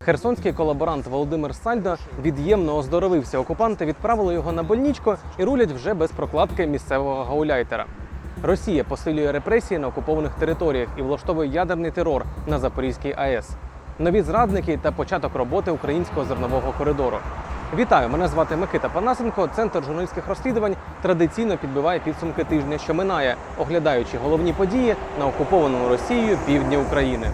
Херсонський колаборант Володимир Сальдо від'ємно оздоровився. Окупанти відправили його на больничку і рулять вже без прокладки місцевого гауляйтера. Росія посилює репресії на окупованих територіях і влаштовує ядерний терор на Запорізькій АЕС. Нові зрадники та початок роботи українського зернового коридору. Вітаю! Мене звати Микита Панасенко. Центр журналістських розслідувань традиційно підбиває підсумки тижня, що минає, оглядаючи головні події на окупованому Росією півдні України.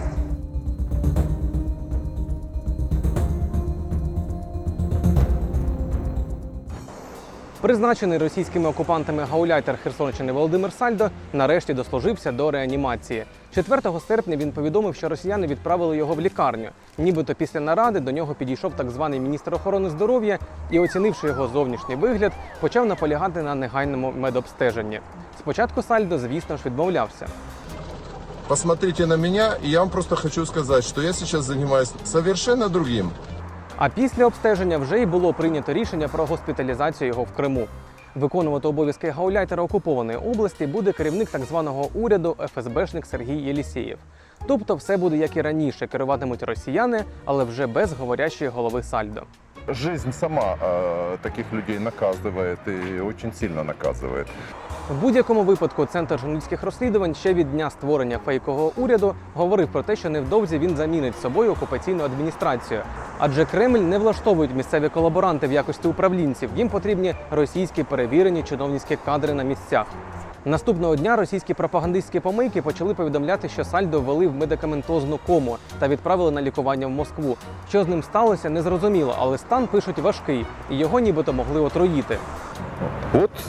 Призначений російськими окупантами гауляйтер Херсонщини Володимир Сальдо нарешті дослужився до реанімації. 4 серпня він повідомив, що росіяни відправили його в лікарню. Нібито після наради до нього підійшов так званий міністр охорони здоров'я і, оцінивши його зовнішній вигляд, почав наполягати на негайному медобстеженні. Спочатку Сальдо, звісно ж, відмовлявся. Посмотрите на меня, и я вам просто хочу сказать, что я сейчас занимаюсь совершенно другим. А після обстеження вже й було прийнято рішення про госпіталізацію його в Криму. Виконувати обов'язки гауляйтера окупованої області буде керівник так званого уряду ФСБшник Сергій Єлісєєв. Тобто все буде як і раніше, керуватимуть росіяни, але вже без говорящої голови Сальдо. Жизнь сама э, таких людей наказывает и очень сильно наказывает. В будь-якому випадку центр журналістських розслідувань ще від дня створення фейкового уряду говорив про те, що невдовзі він замінить собою окупаційну адміністрацію. Адже Кремль не влаштовують місцеві колаборанти в якості управлінців. Їм потрібні російські перевірені чиновницькі кадри на місцях. Наступного дня російські пропагандистські помийки почали повідомляти, що Сальдо ввели в медикаментозну кому та відправили на лікування в Москву. Що з ним сталося, незрозуміло, але стан пишуть важкий, і його нібито могли отруїти. Вот э,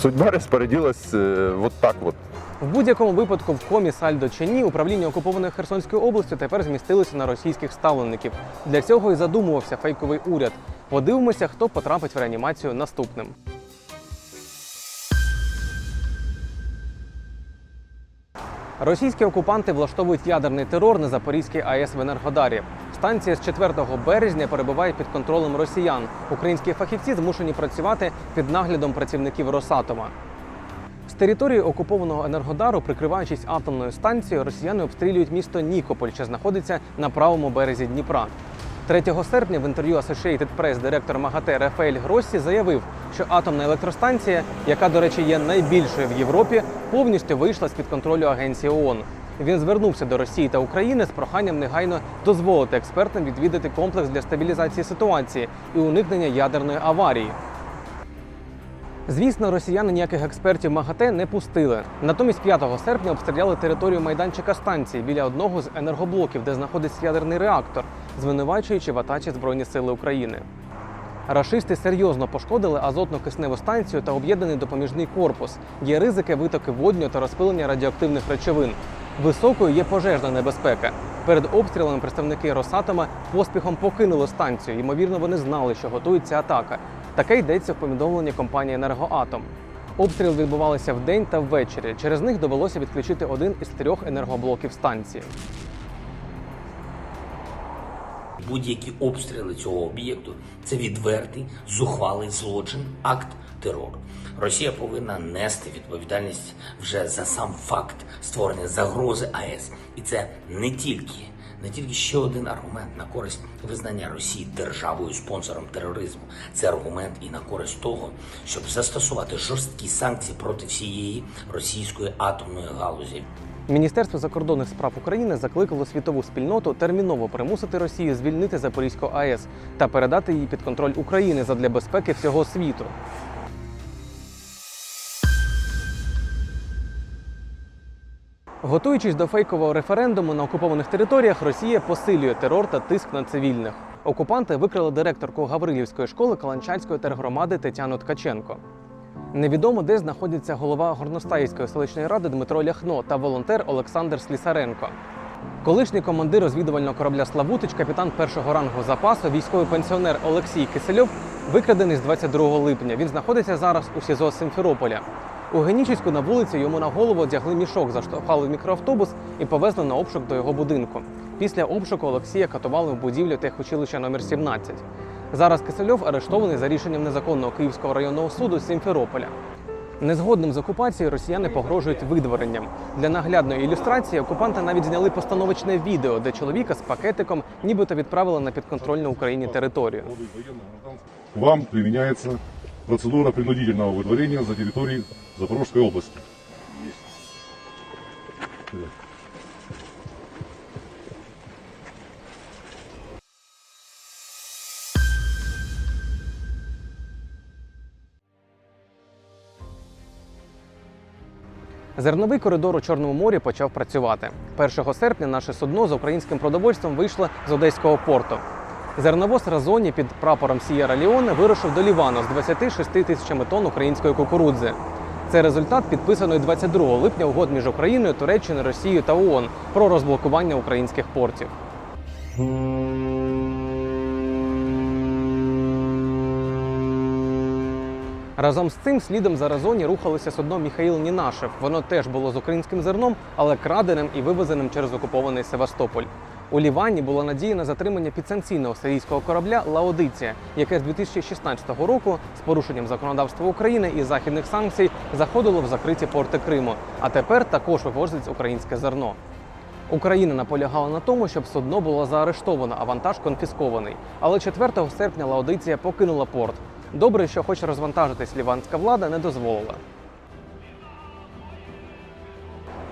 судьба распорядилась э, вот так вот. В будь-якому випадку в комі Сальдо чи ні управління окупованої Херсонської області тепер змістилося на російських ставленників. Для цього і задумувався фейковий уряд. Подивимося, хто потрапить в реанімацію наступним. Російські окупанти влаштовують ядерний терор на Запорізькій АЕС в Енергодарі. Станція з 4 березня перебуває під контролем росіян. Українські фахівці змушені працювати під наглядом працівників Росатома. З території окупованого Енергодару, прикриваючись атомною станцією, росіяни обстрілюють місто Нікополь, що знаходиться на правому березі Дніпра. 3 серпня в інтерв'ю Associated Press директор МАГАТЕ Рафаель Гроссі заявив, що атомна електростанція, яка, до речі, є найбільшою в Європі, повністю вийшла з-під контролю агенції ООН. Він звернувся до Росії та України з проханням негайно дозволити експертам відвідати комплекс для стабілізації ситуації і уникнення ядерної аварії. Звісно, росіяни ніяких експертів МАГАТЕ не пустили. Натомість 5 серпня обстріляли територію майданчика станції біля одного з енергоблоків, де знаходиться ядерний реактор, звинувачуючи в атачі Збройні Сили України. Рашисти серйозно пошкодили азотно-кисневу станцію та об'єднаний допоміжний корпус. Є ризики витоки водню та розпилення радіоактивних речовин. Високою є пожежна небезпека. Перед обстрілами представники Росатома поспіхом покинули станцію. Ймовірно, вони знали, що готується атака. Таке йдеться в повідомленні компанії Енергоатом. Обстріл відбувалися вдень та ввечері. Через них довелося відключити один із трьох енергоблоків станції. Будь-які обстріли цього об'єкту це відвертий, зухвалий злочин, акт терору. Росія повинна нести відповідальність вже за сам факт створення загрози АЕС, і це не тільки не тільки ще один аргумент на користь визнання Росії державою спонсором тероризму. Це аргумент і на користь того, щоб застосувати жорсткі санкції проти всієї російської атомної галузі. Міністерство закордонних справ України закликало світову спільноту терміново примусити Росію звільнити Запорізьку АЕС та передати її під контроль України задля безпеки всього світу. Готуючись до фейкового референдуму на окупованих територіях, Росія посилює терор та тиск на цивільних. Окупанти викрили директорку Гаврилівської школи Каланчанської тергромади Тетяну Ткаченко. Невідомо, де знаходиться голова Горностаївської селищної ради Дмитро Ляхно та волонтер Олександр Слісаренко. Колишній командир розвідувального корабля Славутич, капітан першого рангу запасу, військовий пенсіонер Олексій Кисельов, викрадений з 22 липня. Він знаходиться зараз у СІЗО Симферополя. У Генічеську на вулиці йому на голову одягли мішок, заштовхали в мікроавтобус і повезли на обшук до його будинку. Після обшуку Олексія катували в будівлю техучилища номер 17. Зараз Кисельов арештований за рішенням незаконного Київського районного суду Сімферополя. Незгодним з окупацією росіяни погрожують видворенням. Для наглядної ілюстрації окупанти навіть зняли постановочне відео, де чоловіка з пакетиком нібито відправили на підконтрольну Україні територію. Вам применяется процедура принудительного выдворения за территорией Запорожской области. Зерновий коридор у Чорному морі почав працювати. 1 серпня наше судно з українським продовольством вийшло з Одеського порту. Зерновоз Разоні під прапором Сієра Ліоне вирушив до Лівану з 26 тисячами тонн української кукурудзи. Це результат підписаної 22 липня угод між Україною, Туреччиною, Росією та ООН про розблокування українських портів. Разом з цим слідом за Разоні рухалося судно Міхаїл Нінашев. Воно теж було з українським зерном, але краденим і вивезеним через окупований Севастополь. У Лівані була надія на затримання підсанкційного сирійського корабля Лаодиція, яке з 2016 року з порушенням законодавства України і західних санкцій заходило в закриті порти Криму, а тепер також вивозить українське зерно. Україна наполягала на тому, щоб судно було заарештовано, а вантаж конфіскований. Але 4 серпня Лаодиція покинула порт. Добре, що хоч розвантажитись ліванська влада не дозволила.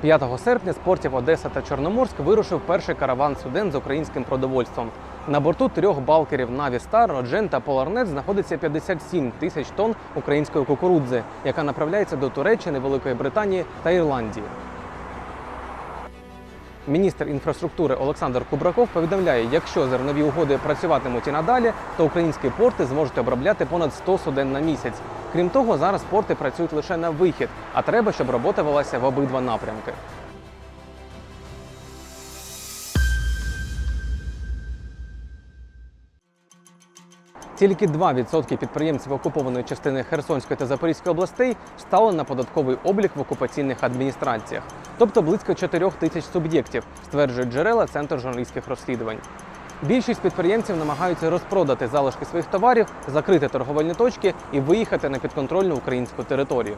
5 серпня з портів Одеса та Чорноморськ вирушив перший караван суден з українським продовольством. На борту трьох балкерів Наві Стар, Роджен та Поларнет знаходиться 57 тисяч тонн української кукурудзи, яка направляється до Туреччини, Великої Британії та Ірландії. Міністр інфраструктури Олександр Кубраков повідомляє, якщо зернові угоди працюватимуть і надалі, то українські порти зможуть обробляти понад 100 суден на місяць. Крім того, зараз порти працюють лише на вихід, а треба, щоб робота велася в обидва напрямки. Тільки 2% підприємців окупованої частини Херсонської та Запорізької областей стали на податковий облік в окупаційних адміністраціях, тобто близько 4 тисяч суб'єктів, стверджують джерела Центру журналістських розслідувань. Більшість підприємців намагаються розпродати залишки своїх товарів, закрити торговельні точки і виїхати на підконтрольну українську територію.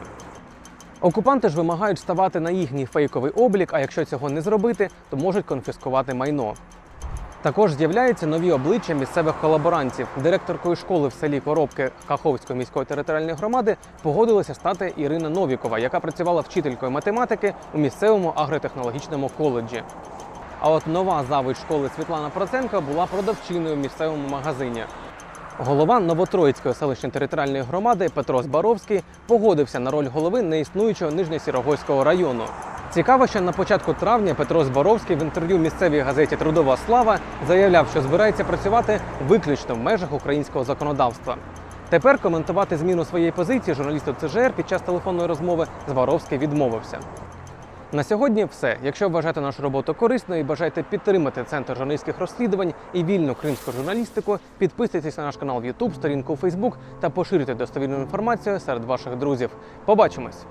Окупанти ж вимагають ставати на їхній фейковий облік, а якщо цього не зробити, то можуть конфіскувати майно. Також з'являються нові обличчя місцевих колаборантів. Директоркою школи в селі Коробки Каховської міської територіальної громади погодилася стати Ірина Новікова, яка працювала вчителькою математики у місцевому агротехнологічному коледжі. А от нова завуч школи Світлана Проценко була продавчиною в місцевому магазині. Голова Новотроїцької селищної територіальної громади Петро Збаровський погодився на роль голови неіснуючого Нижньосірогойського району. Цікаво, що на початку травня Петро Збаровський в інтерв'ю місцевій газеті Трудова слава заявляв, що збирається працювати виключно в межах українського законодавства. Тепер коментувати зміну своєї позиції журналісту ЦЖР під час телефонної розмови Збаровський відмовився. На сьогодні все. Якщо вважаєте нашу роботу корисною і бажаєте підтримати центр журналістських розслідувань і вільну кримську журналістику, підписуйтесь на наш канал в YouTube, сторінку у Facebook та поширюйте достовірну інформацію серед ваших друзів. Побачимось!